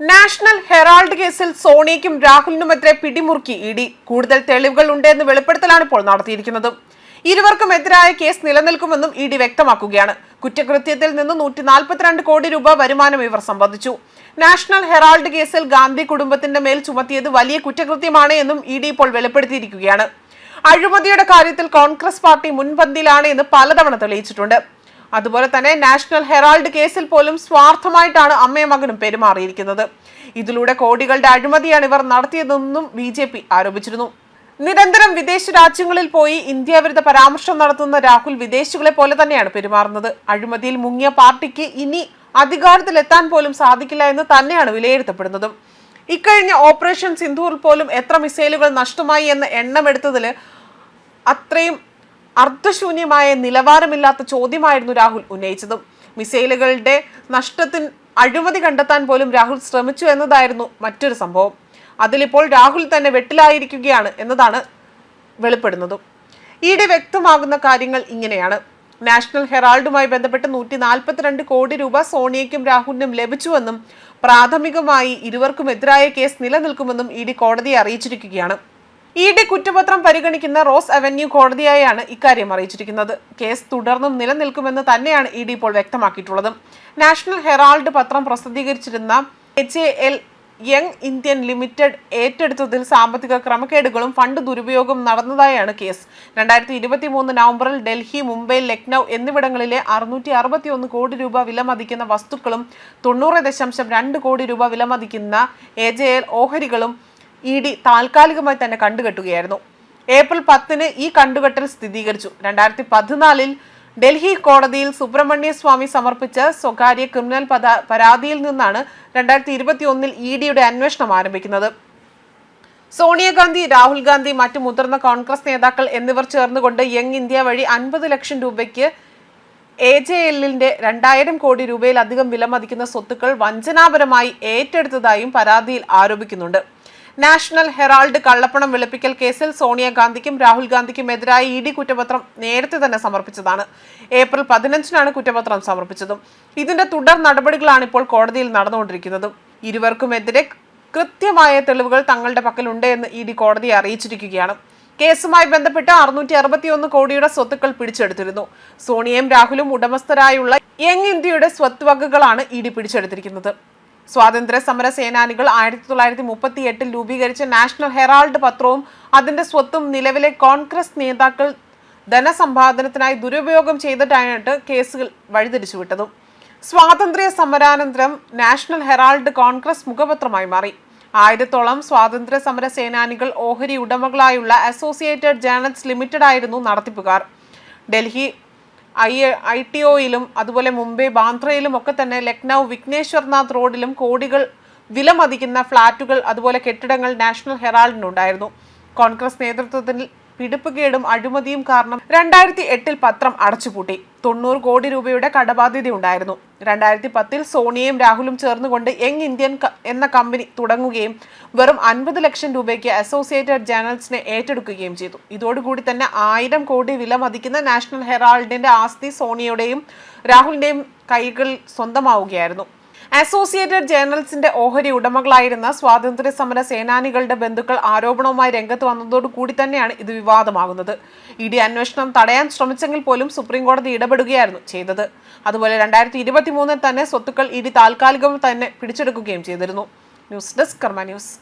National Herald കേസിൽ സോണിയയ്ക്കും രാഹുലിനുമെതിരെ പിടിമുറുക്കി E D. കൂടുതൽ തെളിവുകൾ ഉണ്ടെന്ന് വെളിപ്പെടുത്തലാണ് ഇപ്പോൾ നടത്തിയിരിക്കുന്നത്. ഇരുവർക്കും എതിരായ കേസ് നിലനിൽക്കുമെന്നും ഇ ഡി വ്യക്തമാക്കുകയാണ്. കുറ്റകൃത്യത്തിൽ നിന്ന് നൂറ്റി നാൽപ്പത്തിരണ്ട് കോടി രൂപ വരുമാനം ഇവർ സംബന്ധിച്ചു. നാഷണൽ ഹെറാൾഡ് കേസിൽ ഗാന്ധി കുടുംബത്തിന്റെ മേൽ ചുമത്തിയത് വലിയ കുറ്റകൃത്യമാണ് എന്നും ഇ ഡി ഇപ്പോൾ വെളിപ്പെടുത്തിയിരിക്കുകയാണ്. അഴിമതിയുടെ കാര്യത്തിൽ കോൺഗ്രസ് പാർട്ടി മുൻപന്തിയിലാണ് എന്ന് പലതവണ തെളിയിച്ചിട്ടുണ്ട്. അതുപോലെ തന്നെ നാഷണൽ ഹെറാൾഡ് കേസിൽ പോലും സ്വാർത്ഥമായിട്ടാണ് അമ്മയും മകനും പെരുമാറിയിരിക്കുന്നത്. ഇതിലൂടെ കോടികളുടെ അഴിമതിയാണ് ഇവർ നടത്തിയതെന്നും ബി ജെ പി ആരോപിച്ചിരുന്നു. നിരന്തരം വിദേശ രാജ്യങ്ങളിൽ പോയി ഇന്ത്യ വിരുദ്ധ പരാമർശം നടത്തുന്ന രാഹുൽ വിദേശികളെ പോലെ തന്നെയാണ് പെരുമാറുന്നത്. അഴിമതിയിൽ മുങ്ങിയ പാർട്ടിക്ക് ഇനി അധികാരത്തിലെത്താൻ പോലും സാധിക്കില്ല എന്ന് തന്നെയാണ് വിലയിരുത്തപ്പെടുന്നതും. ഇക്കഴിഞ്ഞ ഓപ്പറേഷൻ സിന്ധൂറിൽ പോലും എത്ര മിസൈലുകൾ നഷ്ടമായി എന്ന എണ്ണമെടുത്തതിൽ അത്രയും അർത്ഥശൂന്യമായ നിലവാരമില്ലാത്ത ചോദ്യമായിരുന്നു രാഹുൽ ഉന്നയിച്ചതും. മിസൈലുകളുടെ നഷ്ടത്തിന് അഴിമതി കണ്ടെത്താൻ പോലും രാഹുൽ ശ്രമിച്ചു എന്നതായിരുന്നു മറ്റൊരു സംഭവം. അതിലിപ്പോൾ രാഹുൽ തന്നെ വെട്ടിലായിരിക്കുകയാണ് എന്നതാണ് വെളിപ്പെടുന്നതും. ഈയിടെ വ്യക്തമാകുന്ന കാര്യങ്ങൾ ഇങ്ങനെയാണ്. നാഷണൽ ഹെറാൾഡുമായി ബന്ധപ്പെട്ട് നൂറ്റി നാൽപ്പത്തിരണ്ട് കോടി രൂപ സോണിയയ്ക്കും രാഹുലിനും ലഭിച്ചുവെന്നും പ്രാഥമികമായി ഇരുവർക്കും എതിരായ കേസ് നിലനിൽക്കുമെന്നും ഇ ഡി കോടതിയെ അറിയിച്ചിരിക്കുകയാണ്. ഇ ഡി കുറ്റപത്രം പരിഗണിക്കുന്ന റോസ് അവന്യൂ കോടതിയായാണ് ഇക്കാര്യം അറിയിച്ചിരിക്കുന്നത്. കേസ് തുടർന്നും നിലനിൽക്കുമെന്ന് തന്നെയാണ് ഇ ഡി ഇപ്പോൾ വ്യക്തമാക്കിയിട്ടുള്ളത്. നാഷണൽ ഹെറാൾഡ് പത്രം പ്രസിദ്ധീകരിച്ചിരുന്ന H L young Indian limited ഏറ്റെടുത്തതിൽ സാമ്പത്തിക ക്രമക്കേടുകളും ഫണ്ട് ദുരുപയോഗം നടന്നതായാണ് കേസ്. രണ്ടായിരത്തി ഇരുപത്തി മൂന്ന് നവംബറിൽ ഡൽഹി മുംബൈ ലക്നൗ എന്നിവിടങ്ങളിലെ അറുന്നൂറ്റി അറുപത്തി ഒന്ന് കോടി രൂപ വിലമതിക്കുന്ന വസ്തുക്കളും തൊണ്ണൂറ് ദശാംശം രണ്ട് കോടി രൂപ വിലമതിക്കുന്ന എ ജെ എൽ ഓഹരികളും ഇ ഡി താൽക്കാലികമായി തന്നെ കണ്ടുകെട്ടുകയായിരുന്നു. ഏപ്രിൽ പത്തിന് ഈ കണ്ടുകെട്ടൽ സ്ഥിരീകരിച്ചു. രണ്ടായിരത്തി പതിനാലിൽ ഡൽഹി കോടതിയിൽ സുബ്രഹ്മണ്യ സ്വാമി സമർപ്പിച്ച സ്വകാര്യ ക്രിമിനൽ പരാ- പരാതിയിൽ നിന്നാണ് രണ്ടായിരത്തി ഇരുപത്തി ഒന്നിൽ ഇ ഡിയുടെ അന്വേഷണം ആരംഭിക്കുന്നത്. സോണിയാഗാന്ധി രാഹുൽ ഗാന്ധി മറ്റു മുതിർന്ന കോൺഗ്രസ് നേതാക്കൾ എന്നിവർ ചേർന്നുകൊണ്ട് യങ് ഇന്ത്യ വഴി അൻപത് ലക്ഷം രൂപയ്ക്ക് എ ജെ എല്ലിന്റെ രണ്ടായിരം കോടി രൂപയിലധികം വിലമതിക്കുന്ന സ്വത്തുക്കൾ വഞ്ചനാപരമായി ഏറ്റെടുത്തതായും പരാതിയിൽ ആരോപിക്കുന്നുണ്ട്. നാഷണൽ ഹെറാൾഡ് കള്ളപ്പണം വെളുപ്പിക്കൽ കേസിൽ സോണിയാഗാന്ധിക്കും രാഹുൽ ഗാന്ധിക്കും എതിരായി ഇ ഡി കുറ്റപത്രം നേരത്തെ തന്നെ സമർപ്പിച്ചതാണ്. ഏപ്രിൽ പതിനഞ്ചിനാണ് കുറ്റപത്രം സമർപ്പിച്ചതും. ഇതിന്റെ തുടർ നടപടികളാണ് ഇപ്പോൾ കോടതിയിൽ നടന്നുകൊണ്ടിരിക്കുന്നതും. ഇരുവർക്കുമെതിരെ കൃത്യമായ തെളിവുകൾ തങ്ങളുടെ പക്കലുണ്ട് എന്ന് ഇ ഡി കോടതിയെ അറിയിച്ചിരിക്കുകയാണ്. കേസുമായി ബന്ധപ്പെട്ട് അറുന്നൂറ്റി അറുപത്തിയൊന്ന് കോടിയുടെ സ്വത്തുക്കൾ പിടിച്ചെടുത്തിരുന്നു. സോണിയയും രാഹുലും ഉടമസ്ഥരായുള്ള യങ് ഇന്ത്യയുടെ സ്വത്തുവകകളാണ് ഇ ഡി പിടിച്ചെടുത്തിരിക്കുന്നത്. സ്വാതന്ത്ര്യ സമര സേനാനികൾ ആയിരത്തി തൊള്ളായിരത്തി മുപ്പത്തി എട്ടിൽ രൂപീകരിച്ച നാഷണൽ ഹെറാൾഡ് പത്രവും അതിന്റെ സ്വത്തും നിലവിലെ കോൺഗ്രസ് നേതാക്കൾ ധനസമ്പാദനത്തിനായി ദുരുപയോഗം ചെയ്തിട്ടായിട്ട് കേസുകൾ വഴിതിരിച്ചുവിട്ടതും. സ്വാതന്ത്ര്യ സമരാനന്തരം നാഷണൽ ഹെറാൾഡ് കോൺഗ്രസ് മുഖപത്രമായി മാറി. ആയിരത്തോളം സ്വാതന്ത്ര്യ സമര സേനാനികൾ ഓഹരി ഉടമകളായുള്ള അസോസിയേറ്റഡ് ജേണൽസ് ലിമിറ്റഡ് ആയിരുന്നു നടത്തിപ്പുകാർ. ഡൽഹി ഐ ഐ ടി ഒയിലും അതുപോലെ മുംബൈ ബാന്ദ്രയിലും ഒക്കെ തന്നെ ലക്നൗ വിഘ്നേശ്വർനാഥ് റോഡിലും കോടികൾ വിലമതിക്കുന്ന ഫ്ളാറ്റുകൾ അതുപോലെ കെട്ടിടങ്ങൾ നാഷണൽ ഹെറാൾഡിനുണ്ടായിരുന്നു. കോൺഗ്രസ് നേതൃത്വത്തിൽ പിടിപ്പുകേടും അഴിമതിയും കാരണം രണ്ടായിരത്തി എട്ടിൽ പത്രം അടച്ചുപൂട്ടി. തൊണ്ണൂറ് കോടി രൂപയുടെ കടബാധ്യത ഉണ്ടായിരുന്നു രണ്ടായിരത്തി പത്തിൽ സോണിയയും രാഹുലും ചേർന്നുകൊണ്ട് യങ് ഇന്ത്യൻ എന്ന കമ്പനി തുടങ്ങുകയും വെറും അൻപത് ലക്ഷം രൂപയ്ക്ക് അസോസിയേറ്റഡ് ജേണൽസിനെ ഏറ്റെടുക്കുകയും ചെയ്തു. ഇതോടുകൂടി തന്നെ ആയിരം കോടി വില മതിക്കുന്ന നാഷണൽ ഹെറാൾഡിന്റെ ആസ്തി സോണിയയുടെയും രാഹുലിന്റെയും കൈകൾ സ്വന്തമാവുകയായിരുന്നു. അസോസിയേറ്റഡ് ജേണൽസിന്റെ ഓഹരി ഉടമകളായിരുന്ന സ്വാതന്ത്ര്യ സമര സേനാനികളുടെ ബന്ധുക്കൾ ആരോപണവുമായി രംഗത്ത് വന്നതോടു കൂടി തന്നെയാണ് ഇത് വിവാദമാകുന്നത്. ഇ ഡി അന്വേഷണം തടയാൻ ശ്രമിച്ചെങ്കിൽ പോലും സുപ്രീംകോടതി ഇടപെടുകയായിരുന്നു ചെയ്തത്. അതുപോലെ രണ്ടായിരത്തി ഇരുപത്തി മൂന്നിൽ തന്നെ സ്വത്തുക്കൾ ഇ ഡി താൽക്കാലികം തന്നെ പിടിച്ചെടുക്കുകയും ചെയ്തിരുന്നു. News desk Karma news.